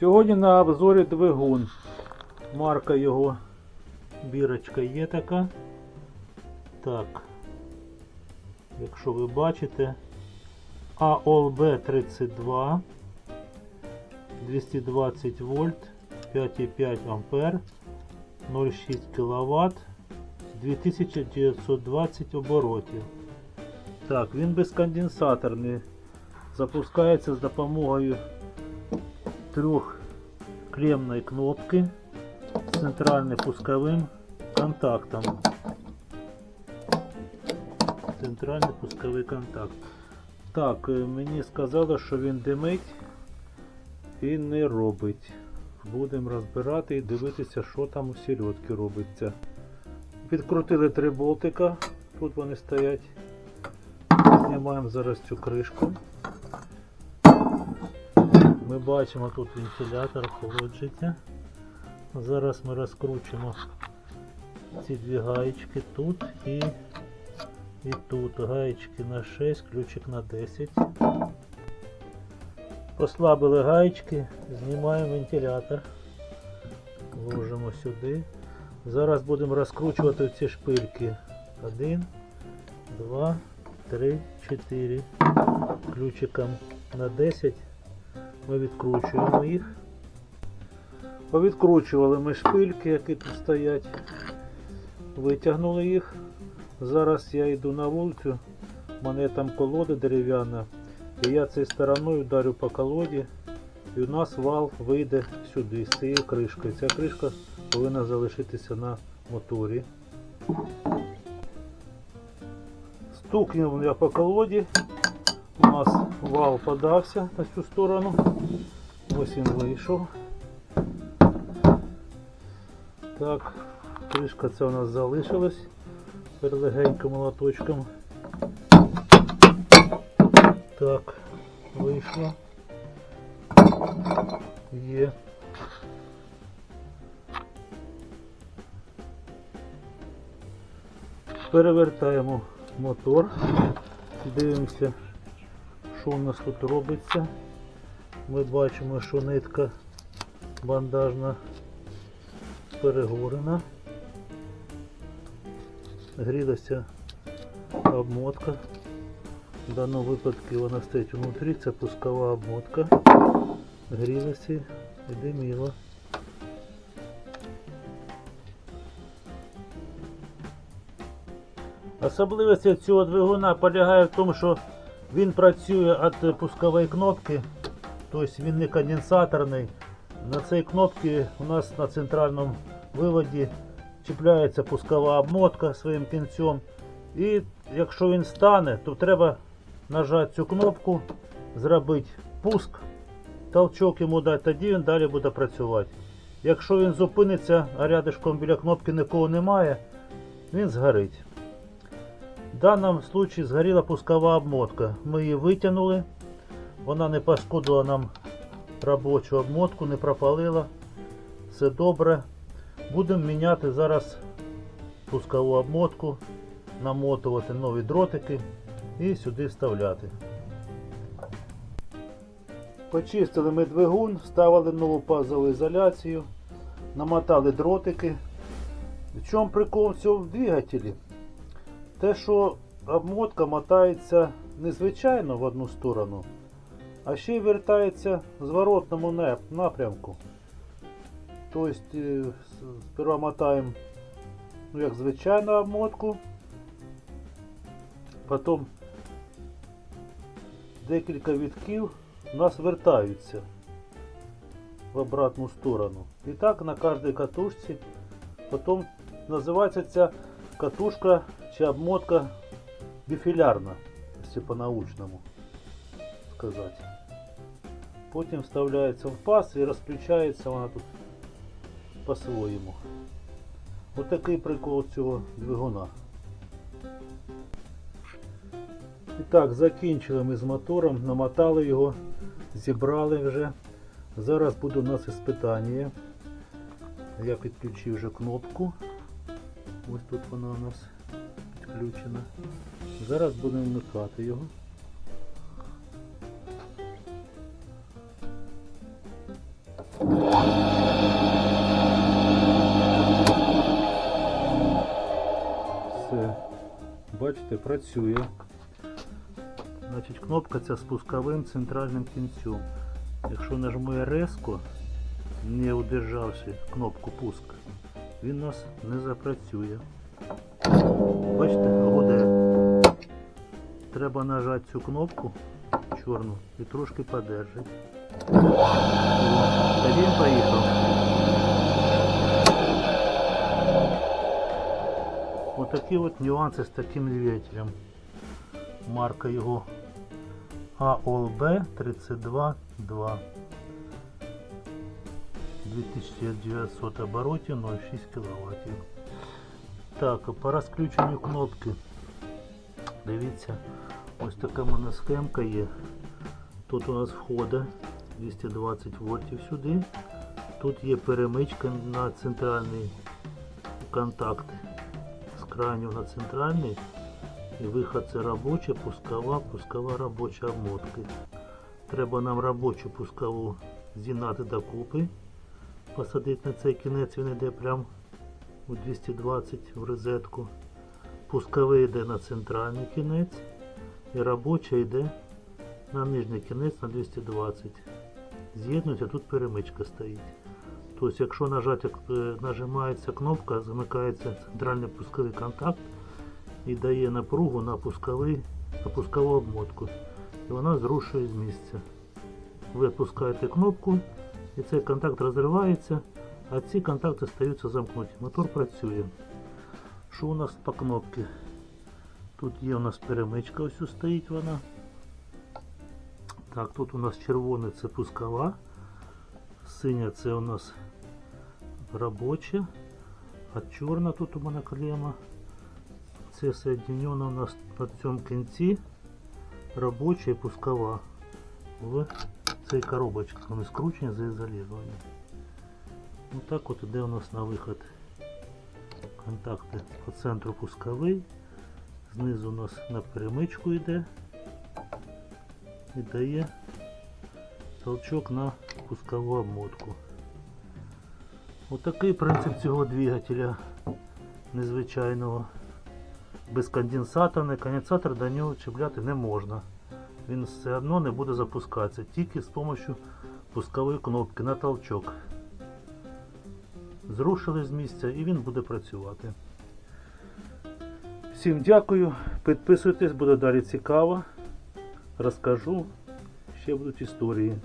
Сьогодні на обзорі двигун. Марка його бірочка є така. Так. Якщо ви бачите, AOLB 32 220 вольт 5,5 ампер 0,6 кВт 2920 оборотів. Так, він безконденсаторний. Запускається з допомогою трьох клемної кнопки з центральним пусковим контактом. Центральний пусковий контакт. Так, е, мені сказали, що він димить і не робить. Будемо розбирати і дивитися, що там у сільотки робиться. Відкрутили три болтика, тут вони стоять. Знімаємо зараз цю кришку. Ми бачимо тут вентилятор охолодження. Зараз ми розкручуємо ці дві гаєчки тут і, і тут. Гаєчки на 6, ключик на 10. Послабили гаєчки, знімаємо вентилятор. Ложимо сюди. Зараз будемо розкручувати ці шпильки. Один, два, три, чотири. Ключиком на 10 ми відкручуємо їх. Повідкручували ми шпильки, які тут стоять. Витягнули їх. Зараз я йду на вулицю. У мене там колода дерев'яна. І я цією стороною вдарю по колоді. І у нас вал вийде сюди з цією кришкою. Ця кришка повинна залишитися на моторі. Стукнув я по колоді. У нас вал подався на цю сторону. Ось він вийшов. Так, кришка ця у нас залишилась. Тепер легенько молоточком. Так, вийшло. Є. Перевертаємо мотор. Дивимося, що у нас тут робиться. Ми бачимо, що нитка бандажна перегорена. Грілася обмотка. В даному випадку вона стоїть внутрі, це пускова обмотка. Грілася і диміла. Особливість цього двигуна полягає в тому, що він працює від пускової кнопки, тобто він не конденсаторний. На цій кнопці у нас на центральному виводі чіпляється пускова обмотка своїм кінцем. І якщо він стане, то треба нажати цю кнопку, зробити пуск, толчок йому дати, тоді він далі буде працювати. Якщо він зупиниться, а рядишком біля кнопки нікого немає, він згорить. В даному випадку згоріла пускова обмотка. Ми її витягнули. Вона не пошкодила нам робочу обмотку, не пропалила. Все добре. Будемо міняти зараз пускову обмотку, намотувати нові дротики і сюди вставляти. Почистили ми двигун, вставили нову пазову ізоляцію, намотали дротики. В чому прикол в цьому двигателі? Те, що обмотка мотається не звичайно в одну сторону, а ще й вертається в зворотному напрямку. Тобто, е, сперва мотаємо ну, як звичайну обмотку, потім декілька вітків у нас вертаються в обратну сторону. І так на кожній катушці. Потім називається ця катушка чи обмотка біфілярна, якщо по-научному сказати. Потім вставляється в паз і розключається вона тут по-своєму. Отакий прикол цього двигуна. І так, закінчили ми з мотором, намотали його, зібрали вже. Зараз буде у нас іспитання. Я підключив вже кнопку. Ось тут вона у нас підключена. Зараз будемо вмикати його. Все. Бачите, працює. Значить, кнопка ця з пусковим центральним кінцем. Якщо нажму резко, не удержавши кнопку пуск, він у нас не запрацює. Бачите, гуде. Треба нажати цю кнопку чорну і трошки подержати. Та він поїхав. Отакі от нюанси з таким двигателем. Марка його AOLB 322 2900 оборотів 0,6 кВт. Так, по розключенню кнопки. Дивіться, ось така в мене схемка є. Тут у нас входить 220 вольтів сюди. Тут є перемичка на центральний контакт з крайнього на центральний. І виход це робоча, пускова, пускова робоча обмотки. Треба нам робочу пускову з'єднати докупи. Посадити на цей кінець, він йде прямо у 220 в розетку. Пусковий йде на центральний кінець. І робоча йде на нижній кінець на 220. З'єднується, тут перемичка стоїть. Тобто, якщо нажати, е, нажимається кнопка, замикається центральний пусковий контакт і дає напругу на пусковий, на пускову обмотку. І вона зрушує з місця. Ви відпускаєте кнопку і цей контакт розривається, а ці контакти стаються замкнуті. Мотор працює. Що у нас по кнопці? Тут є у нас перемичка, ось ось стоїть вона. Так, тут у нас червоний це пускова, синя це у нас робоча, а чорна тут у мене клема. Це соединено у нас на цьому кінці робоча і пускова в цій коробочці. Вони скручені, за заізоліровані. Ось так от іде у нас на виход контакти по центру пусковий. Знизу у нас на перемичку йде і дає толчок на пускову обмотку. Отакий принцип цього двигателя незвичайного. Без конденсатора, конденсатор до нього чіпляти не можна. Він все одно не буде запускатися, тільки з допомогою пускової кнопки на толчок. Зрушили з місця і він буде працювати. Всім дякую, підписуйтесь, буде далі цікаво. Розкажу, ще будуть історії.